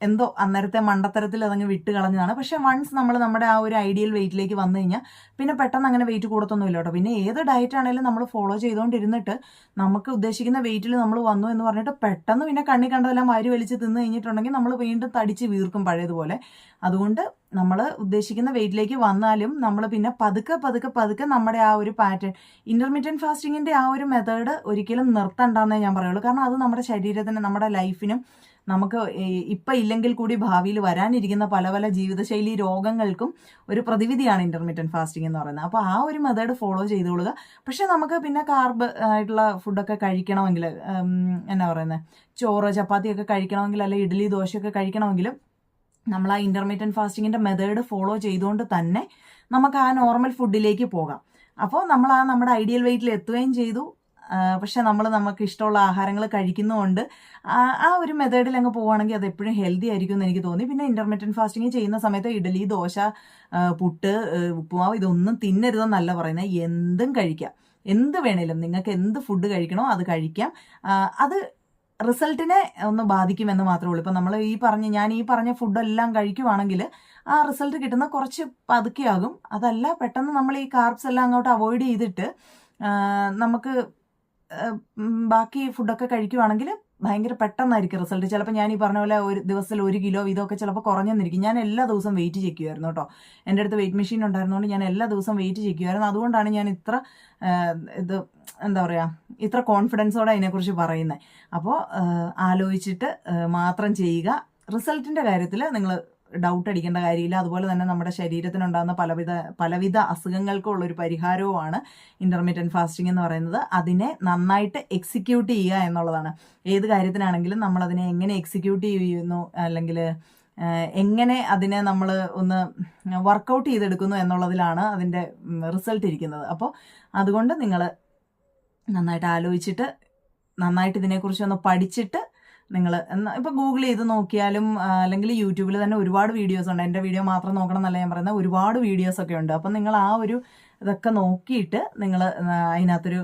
എന്തോ അന്നേരത്തെ മണ്ടത്തരത്തിൽ അതങ്ങ് വിട്ട് കളഞ്ഞതാണ്. പക്ഷെ വൺസ് നമ്മൾ നമ്മുടെ ആ ഒരു ഐഡിയൽ വെയിറ്റിലേക്ക് വന്നു കഴിഞ്ഞാൽ പിന്നെ പെട്ടെന്ന് അങ്ങനെ വെയിറ്റ് കൂടത്തൊന്നുമില്ല കേട്ടോ. പിന്നെ ഏത് ഡയറ്റ് ആണെങ്കിലും നമ്മൾ ഫോളോ ചെയ്തുകൊണ്ടിരുന്നിട്ട് നമുക്ക് ഉദ്ദേശിക്കുന്ന വെയിറ്റിൽ നമ്മൾ വന്നു എന്ന് പറഞ്ഞിട്ട് പെട്ടെന്ന് പിന്നെ കണ്ണി കണ്ടതെല്ലാം വാരി വലിച്ച് തിന്ന് കഴിഞ്ഞിട്ടുണ്ടെങ്കിൽ നമ്മൾ വീണ്ടും തടിച്ച് വീർക്കും പഴയതുപോലെ. അതുകൊണ്ട് നമ്മൾ ഉദ്ദേശിക്കുന്ന വെയിറ്റിലേക്ക് വന്നാലും നമ്മൾ പിന്നെ പതുക്കെ പതുക്കെ പതുക്കെ നമ്മുടെ ആ ഒരു പാറ്റേൺ ഇന്റർമീഡിയറ്റ് ഫാസ്റ്റിങ്ങിന്റെ ആ ഒരു മെത്തേഡ് ഒരിക്കലും നിർത്തണ്ടെന്നേ ഞാൻ പറയുള്ളൂ. കാരണം അത് നമ്മുടെ ശരീരത്തിന് നമ്മുടെ ലൈഫിനും നമുക്ക് ഇപ്പം ഇല്ലെങ്കിൽ കൂടി ഭാവിയിൽ വരാനിരിക്കുന്ന പല പല ജീവിതശൈലി രോഗങ്ങൾക്കും ഒരു പ്രതിവിധിയാണ് ഇന്റർമീഡിയറ്റ് ഫാസ്റ്റിംഗ് എന്ന് പറയുന്നത്. അപ്പോൾ ആ ഒരു മെത്തേഡ് ഫോളോ ചെയ്തുകൊള്ളുക പക്ഷേ നമുക്ക് പിന്നെ കാർബ് ആയിട്ടുള്ള ഫുഡൊക്കെ കഴിക്കണമെങ്കിൽ എന്നാ പറയുന്നത് ചോറ് ചപ്പാത്തിയൊക്കെ കഴിക്കണമെങ്കിൽ അല്ലെ ഇഡ്ഡലി ദോശയൊക്കെ കഴിക്കണമെങ്കിലും നമ്മൾ ആ ഇന്റർമീഡിയറ്റ് ഫാസ്റ്റിങ്ങിന്റെ മെത്തേഡ് ഫോളോ ചെയ്തുകൊണ്ട് തന്നെ നമുക്ക് ആ നോർമൽ ഫുഡിലേക്ക് പോകാം. അപ്പോൾ നമ്മൾ ആ നമ്മുടെ ഐഡിയൽ വെയിറ്റിൽ എത്തുകയും ചെയ്തു. പക്ഷെ നമ്മൾ നമുക്ക് ഇഷ്ടമുള്ള ആഹാരങ്ങൾ കഴിക്കുന്നതുകൊണ്ട് ആ ഒരു മെത്തേഡിൽ അങ്ങ് പോവുകയാണെങ്കിൽ അത് എപ്പോഴും ഹെൽത്തി ആയിരിക്കും എന്ന് എനിക്ക് തോന്നി. പിന്നെ ഇന്റർമീഡിയറ്റ് ഫാസ്റ്റിംഗ് ചെയ്യുന്ന സമയത്ത് ഇഡലി ദോശ പുട്ട് ഉപ്പുമാവ് ഇതൊന്നും തിന്നരുതെന്നല്ല പറയുന്നത് എന്തും കഴിക്കാം. എന്ത് വേണേലും നിങ്ങൾക്ക് എന്ത് ഫുഡ് കഴിക്കണോ അത് കഴിക്കാം. അത് റിസൾട്ടിനെ ഒന്ന് ബാധിക്കുമെന്ന് മാത്രമേ ഉള്ളൂ. ഇപ്പം നമ്മൾ ഈ പറഞ്ഞ ഞാൻ ഈ പറഞ്ഞ ഫുഡെല്ലാം കഴിക്കുവാണെങ്കിൽ ആ റിസൾട്ട് കിട്ടുന്ന കുറച്ച് പതുക്കെയാകും. അതല്ല പെട്ടെന്ന് നമ്മൾ ഈ കാർബ്സ് എല്ലാം അങ്ങോട്ട് അവോയ്ഡ് ചെയ്തിട്ട് നമുക്ക് ബാക്കി ഫുഡൊക്കെ കഴിക്കുവാണെങ്കിൽ ഭയങ്കര പെട്ടെന്നായിരിക്കും റിസൾട്ട്. ചിലപ്പോൾ ഞാൻ ഈ പറഞ്ഞ പോലെ ഒരു ദിവസത്തിൽ ഒരു കിലോ ഇതൊക്കെ ചിലപ്പോൾ കുറഞ്ഞെന്നിരിക്കും. ഞാൻ എല്ലാ ദിവസവും വെയിറ്റ് ചെയ്യുമായിരുന്നു കേട്ടോ. എന്റെ അടുത്ത് വെയിറ്റ് മെഷീൻ ഉണ്ടായിരുന്നതുകൊണ്ട് ഞാൻ എല്ലാ ദിവസവും വെയിറ്റ് ചെയ്യുമായിരുന്നു അതുകൊണ്ടാണ് ഞാൻ ഇത്ര ഇത് എന്താ പറയുക ഇത്ര കോൺഫിഡൻസോടെ അതിനെക്കുറിച്ച് പറയുന്നത് അപ്പോൾ ആലോചിച്ചിട്ട് മാത്രം ചെയ്യുക. റിസൾട്ടിന്റെ കാര്യത്തിൽ നിങ്ങൾ ഡൗട്ട് അടിക്കേണ്ട കാര്യമില്ല. അതുപോലെ തന്നെ നമ്മുടെ ശരീരത്തിനുണ്ടാകുന്ന പലവിധ പലവിധ അസുഖങ്ങൾക്കുള്ള ഒരു പരിഹാരവുമാണ് ഇന്റർമീഡിയറ്റ് ഫാസ്റ്റിംഗ് എന്ന് പറയുന്നത്. അതിനെ നന്നായിട്ട് എക്സിക്യൂട്ട് ചെയ്യുക എന്നുള്ളതാണ്. ഏത് കാര്യത്തിനാണെങ്കിലും നമ്മൾ അതിനെ എങ്ങനെ എക്സിക്യൂട്ട് ചെയ്യുന്നു അല്ലെങ്കിൽ എങ്ങനെ അതിനെ നമ്മൾ ഒന്ന് വർക്കൗട്ട് ചെയ്തെടുക്കുന്നു എന്നുള്ളതിലാണ് അതിന്റെ റിസൾട്ട് ഇരിക്കുന്നത്. അപ്പോൾ അതുകൊണ്ട് നിങ്ങൾ നന്നായിട്ട് ആലോചിച്ചിട്ട് നന്നായിട്ട് ഇതിനെക്കുറിച്ച് ഒന്ന് പഠിച്ചിട്ട് നിങ്ങൾ ഇപ്പോൾ ഗൂഗിൾ ചെയ്ത് നോക്കിയാലും അല്ലെങ്കിൽ യൂട്യൂബിൽ തന്നെ ഒരുപാട് വീഡിയോസ് ഉണ്ട്. എന്റെ വീഡിയോ മാത്രം നോക്കണം എന്നല്ല ഞാൻ പറയുന്നത്. ഒരുപാട് വീഡിയോസ് ഒക്കെ ഉണ്ട്. അപ്പം നിങ്ങൾ ആ ഒരു ഇതൊക്കെ നോക്കിയിട്ട് നിങ്ങൾ അതിനകത്തൊരു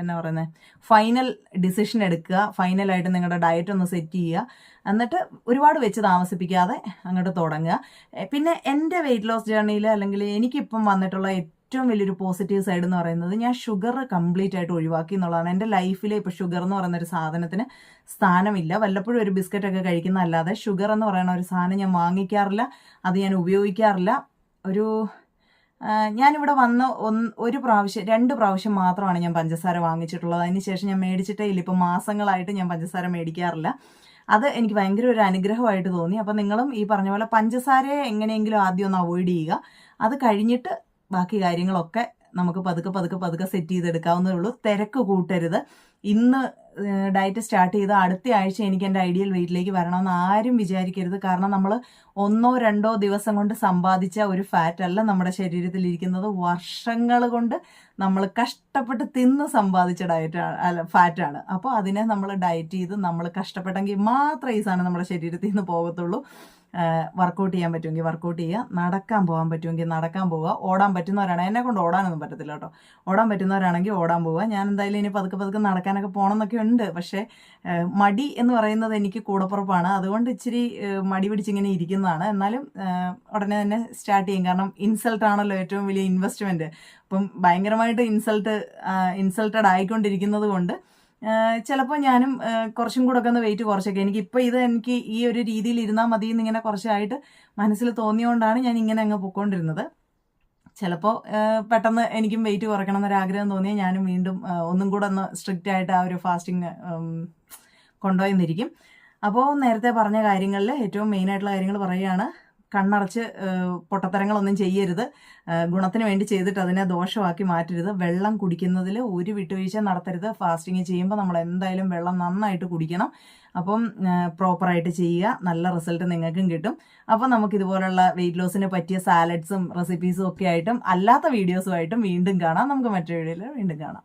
എന്നാ പറയുന്നത് ഫൈനൽ ഡിസിഷൻ എടുക്കുക. ഫൈനലായിട്ട് നിങ്ങളുടെ ഡയറ്റ് ഒന്ന് സെറ്റ് ചെയ്യുക. എന്നിട്ട് ഒരുപാട് വെച്ച് താമസിപ്പിക്കാതെ അങ്ങോട്ട് തുടങ്ങുക. പിന്നെ എന്റെ വെയിറ്റ് ലോസ് ജേർണിയിൽ അല്ലെങ്കിൽ എനിക്കിപ്പം വന്നിട്ടുള്ള ഏറ്റവും വലിയൊരു പോസിറ്റീവ് സൈഡ് എന്ന് പറയുന്നത് ഞാൻ ഷുഗർ കംപ്ലീറ്റ് ആയിട്ട് ഒഴിവാക്കി എന്നുള്ളതാണ്. എന്റെ ലൈഫിൽ ഇപ്പോൾ ഷുഗർ എന്ന് പറയുന്ന ഒരു സാധനത്തിന് സ്ഥാനമില്ല. വല്ലപ്പോഴും ഒരു ബിസ്ക്കറ്റ് ഒക്കെ കഴിക്കുന്നതല്ലാതെ ഷുഗർ എന്ന് പറയുന്ന ഒരു സാധനം ഞാൻ വാങ്ങിക്കാറില്ല. അത് ഞാൻ ഉപയോഗിക്കാറില്ല. ഒരു ഞാനിവിടെ വന്ന് ഒന്ന് ഒരു പ്രാവശ്യം രണ്ട് പ്രാവശ്യം മാത്രമാണ് ഞാൻ പഞ്ചസാര വാങ്ങിച്ചിട്ടുള്ളത്. അതിന് ശേഷം ഞാൻ മേടിച്ചിട്ടേ ഇല്ല. ഇപ്പോൾ മാസങ്ങളായിട്ട് ഞാൻ പഞ്ചസാര മേടിക്കാറില്ല. അത് എനിക്ക് ഭയങ്കര ഒരു അനുഗ്രഹമായിട്ട് തോന്നി. അപ്പം നിങ്ങളും ഈ പറഞ്ഞ പോലെ പഞ്ചസാരയെ എങ്ങനെയെങ്കിലും ആദ്യം ഒന്ന് അവോയ്ഡ് ചെയ്യുക. അത് കഴിഞ്ഞിട്ട് ബാക്കി കാര്യങ്ങളൊക്കെ നമുക്ക് പതുക്കെ പതുക്കെ പതുക്കെ സെറ്റ് ചെയ്തെടുക്കാവുന്നേ ഉള്ളൂ. തിരക്ക് കൂട്ടരുത്. ഇന്ന് ഡയറ്റ് സ്റ്റാർട്ട് ചെയ്ത് അടുത്ത ആഴ്ച എനിക്ക് എന്റെ ഐഡിയൽ വെയിറ്റിലേക്ക് വരണമെന്ന് ആരും വിചാരിക്കരുത്. കാരണം നമ്മൾ ഒന്നോ രണ്ടോ ദിവസം കൊണ്ട് സമ്പാദിച്ച ഒരു ഫാറ്റ് അല്ല നമ്മുടെ ശരീരത്തിൽ ഇരിക്കുന്നത്. വർഷങ്ങൾ കൊണ്ട് നമ്മൾ കഷ്ടപ്പെട്ട് തിന്ന് സമ്പാദിച്ച ഡയറ്റ് അല്ല ഫാറ്റാണ് അപ്പോൾ അതിനെ നമ്മൾ ഡയറ്റ് ചെയ്ത് നമ്മൾ കഷ്ടപ്പെട്ടെങ്കിൽ മാത്രമേ ഈ സാധനം നമ്മുടെ ശരീരത്തിൽ നിന്ന് പോകത്തുള്ളൂ. വർക്കൗട്ട് ചെയ്യാൻ പറ്റുമെങ്കിൽ വർക്കൗട്ട് ചെയ്യുക നടക്കാൻ പോകാൻ പറ്റുമെങ്കിൽ നടക്കാൻ പോവുക ഓടാൻ പറ്റുന്നവരാണ്. എന്നെ കൊണ്ട് ഓടാനൊന്നും പറ്റത്തില്ല കേട്ടോ. ഓടാൻ പറ്റുന്നവരാണെങ്കിൽ ഓടാൻ പോവുക. ഞാൻ എന്തായാലും ഇനി പതുക്കെ പതുക്കെ നടക്കാനൊക്കെ പോകണം എന്നൊക്കെ ഉണ്ട്. പക്ഷേ മടി എന്ന് പറയുന്നത് എനിക്ക് കൂടപ്പുറപ്പാണ്. അതുകൊണ്ട് ഇച്ചിരി മടി പിടിച്ചിങ്ങനെ ഇരിക്കുന്നതാണ്. എന്നാലും ഉടനെ തന്നെ സ്റ്റാർട്ട് ചെയ്യും. കാരണം ഇൻസൾട്ട് ആണല്ലോ ഏറ്റവും വലിയ ഇൻവെസ്റ്റ്മെന്റ് അപ്പം ഭയങ്കരമായിട്ട് ഇൻസൾട്ട് ഇൻസൾട്ടഡ് ആയിക്കൊണ്ടിരിക്കുന്നത് കൊണ്ട് ചിലപ്പോൾ ഞാനും കുറച്ചും കൂടെ ഒക്കെ ഒന്ന് വെയിറ്റ് കുറച്ചൊക്കെ. എനിക്ക് ഇപ്പോൾ ഇത് എനിക്ക് ഈ ഒരു രീതിയിൽ ഇരുന്നാൽ മതി എന്നിങ്ങനെ കുറച്ചായിട്ട് മനസ്സിൽ തോന്നിയോണ്ടാണ് ഞാൻ ഇങ്ങനെ അങ്ങ് പൊക്കോണ്ടിരുന്നത്. ചിലപ്പോൾ പെട്ടെന്ന് എനിക്കും വെയിറ്റ് കുറയ്ക്കണം എന്നൊരാഗ്രഹം തോന്നിയാൽ ഞാനും വീണ്ടും ഒന്നും കൂടെ ഒന്ന് സ്ട്രിക്റ്റ് ആയിട്ട് ആ ഒരു ഫാസ്റ്റിംഗ് കൊണ്ടുപോയെന്നിരിക്കും. അപ്പോൾ നേരത്തെ പറഞ്ഞ കാര്യങ്ങളിൽ ഏറ്റവും മെയിനായിട്ടുള്ള കാര്യങ്ങൾ പറയുകയാണ് കണ്ണടച്ച് ആ, പൊട്ടത്തരങ്ങളൊന്നും ചെയ്യരുത്. ഗുണത്തിന് വേണ്ടി ചെയ്തിട്ട് അതിനെ ദോഷമാക്കി മാറ്റരുത്. വെള്ളം കുടിക്കുന്നതിൽ ഒരു വിട്ടുവീഴ്ച നടത്തരുത്. ഫാസ്റ്റിംഗ് ചെയ്യുമ്പോൾ നമ്മൾ എന്തായാലും വെള്ളം നന്നായിട്ട് കുടിക്കണം. അപ്പം പ്രോപ്പറായിട്ട് ചെയ്യുക. നല്ല റിസൾട്ട് നിങ്ങൾക്കും കിട്ടും. അപ്പം നമുക്ക് ഇതുപോലുള്ള വെയിറ്റ് ലോസിന് പറ്റിയ സാലഡ്സും റെസിപ്പീസും ഒക്കെ ആയിട്ടും അല്ലാത്ത വീഡിയോസുമായിട്ടും വീണ്ടും കാണാം. നമുക്ക് മറ്റൊരു വീഡിയോയിൽ വീണ്ടും കാണാം.